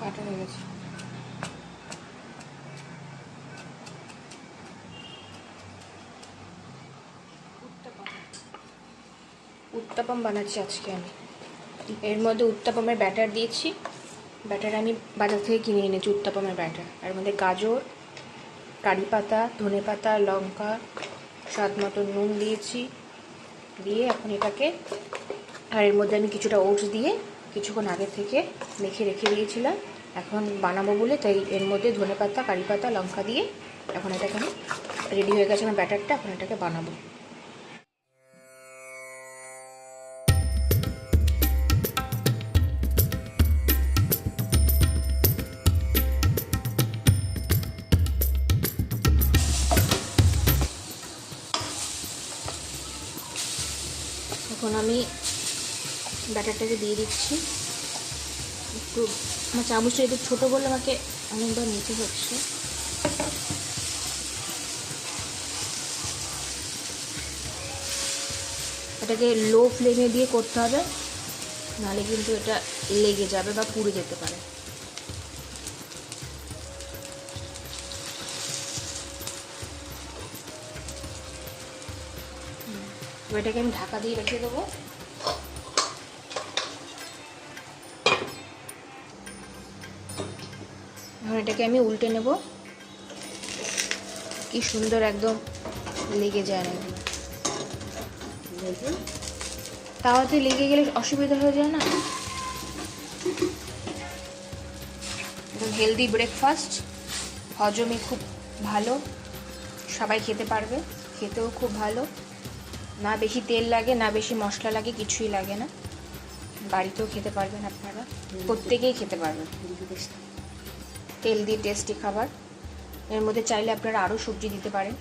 কাটা হয়ে গেছে। উত্তাপম বানাচ্ছি আজকে আমি। এর মধ্যে উত্তাপমের ব্যাটার দিয়েছি। ব্যাটার আমি বাজার থেকে কিনে এনেছি, উত্তাপমের ব্যাটার। এর মধ্যে গাজর, কারি পাতা, ধনে পাতা, লঙ্কা, স্বাদ মতো নুন দিয়েছি। দিয়ে এখন এটাকে, আর এর মধ্যে আমি কিছুটা ওটস দিয়ে কিছুক্ষণ আগে থেকে মেখে রেখে দিয়েছিলাম। এখন বানাবো বলে তাই এর মধ্যে ধনে পাতা, কারি পাতা, লঙ্কা দিয়ে এখন এটাকে আমি রেডি হয়ে গেছে আমার ব্যাটারটা, এখন এটাকে বানাবো। এখন আমি ব্যাটারটাকে দিয়ে দিচ্ছি। একটু, আমার চামচটা একটু ছোটো বলে আমাকে অনেকবার নিতে হচ্ছে। এটাকে লো ফ্লেমে দিয়ে করতে হবে। নাহলে কিন্তু এটা লেগে যাবে বা পুড়ে যেতে পারে। এটাকে আমি ঢাকা দিয়ে রেখে দেবো। এখন এটাকে আমি উল্টে নেব। কি সুন্দর একদম লেগে যায় না। তাওয়াতে লেগে গেলে অসুবিধা হয়ে যায় না? একদম হেলদি ব্রেকফাস্ট হজমে খুব ভালো, সবাই খেতে পারবে, খেতেও খুব ভালো। না বেশি তেল লাগে, না বেশি মশলা লাগে, কিছুই লাগে না। বাড়িতেও খেতে পারবেন আপনারা, প্রত্যেকেই খেতে পারবেন। তেল দিয়ে টেস্টি খাবার। এর মধ্যে চাইলে আপনারা আরও সবজি দিতে পারেন।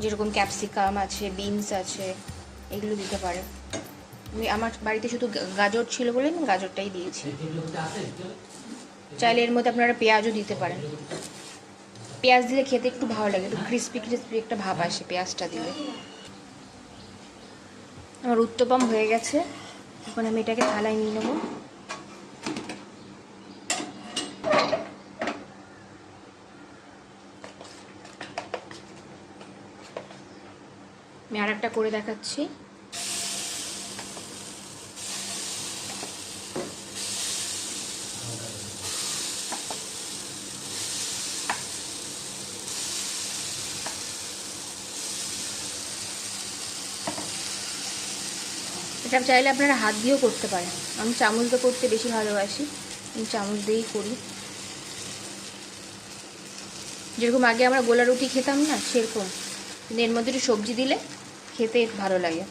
যেরকম ক্যাপসিকাম আছে বিনস আছে, এগুলো দিতে পারেন। আমি, আমার বাড়িতে শুধু গাজর ছিল বলে আমি গাজরটাই দিয়েছি। চাইলে এর মধ্যে আপনারা পেঁয়াজও দিতে পারেন। পেঁয়াজ দিলে খেতে একটু ভালো লাগে, একটু ক্রিস্পি ক্রিস্পি একটা ভাব আসে পেঁয়াজটা দিলে। আমার উত্তপম হয়ে গেছে। এখন আমি এটাকে থালায় নিয়ে নেব। আমি আর একটা করে দেখাচ্ছি। এটা চাইলে আপনারা হাত দিয়েও করতে পারেন। আমি চামচ দিয়ে করতে বেশি ভালোবাসি। আমি চামচ দিয়েই করি। যেরকম আগে আমরা গোলা রুটি খেতাম না, সেরকম। কিন্তু এর মধ্যে একটু সবজি দিলে খেতে ভালো লাগে।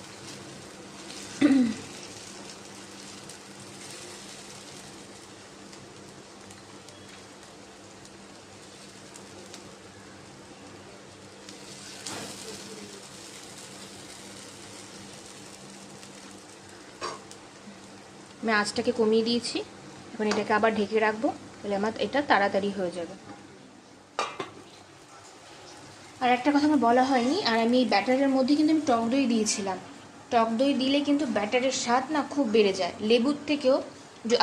আমি আঁচটাকে কমিয়ে দিয়েছি। এখন এটাকে আবার ঢেকে রাখব। তাহলে আমার এটা তাড়াতাড়ি হয়ে যাবে। আর একটা কথা আমার বলা হয়নি, আর আমি এই ব্যাটারের মধ্যে কিন্তু আমি টক দই দিয়েছিলাম। টক দই দিলে কিন্তু ব্যাটারের স্বাদ না খুব বেড়ে যায়। লেবুর থেকেও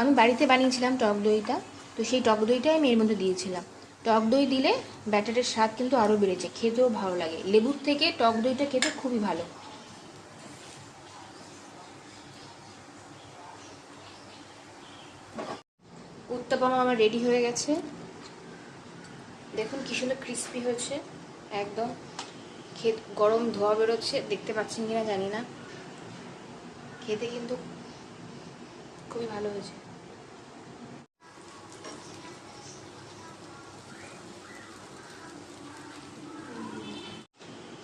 আমি বাড়িতে বানিয়েছিলাম টক দইটা, তো সেই টক দইটাই আমি এর মধ্যে দিয়েছিলাম। টক দই দিলে ব্যাটারের স্বাদ কিন্তু আরও বেড়েছে খেতেও ভালো লাগে। লেবুর থেকে টক দইটা খেতে খুবই ভালো। উত্তাপম আমার রেডি হয়ে গেছে। দেখুন কি সুন্দর ক্রিস্পি হয়েছে। একদম। খেত গরম ধোয়া বেরোচ্ছে, দেখতে পাচ্ছেন কিনা জানি না। খেতে কিন্তু খুবই ভালো হয়েছে।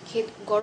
খেত গরম